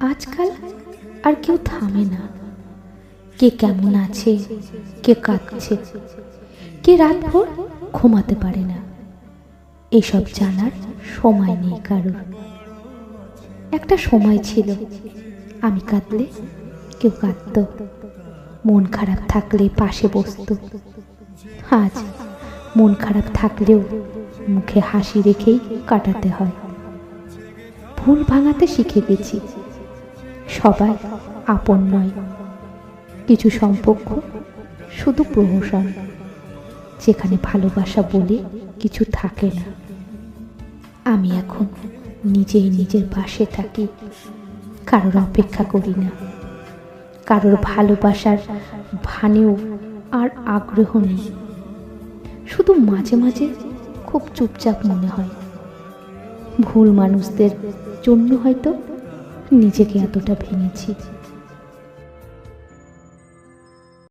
আজকাল আর কেউ থামে না। কে কেমন আছে, কে কাঁদছে, কে রাতভর ঘুমাতে পারে না। এসব জানার সময় নেই কারোর। একটা সময় ছিল, আমি কাঁদলে কেউ কাঁদত। মন খারাপ থাকলে পাশে বসতো। আজ মন খারাপ থাকলেও মুখে হাসি রেখেই কাটাতে হয়। ভুল ভাঙাতে শিখে গেছি সবাই আপন নয়। কিছু সম্পর্ক শুধু প্রহসন, যেখানে ভালোবাসা বলে কিছু থাকে না। আমি এখন নিজেই নিজের পাশে থাকি, কারোর অপেক্ষা করি না। কারোর ভালোবাসার ভানেও আর আগ্রহ নেই। শুধু মাঝে মাঝে খুব চুপচাপ মনে হয়। ভুল মানুষদের জন্য হয়তো নিজেকে এতটা ভেঙেছি।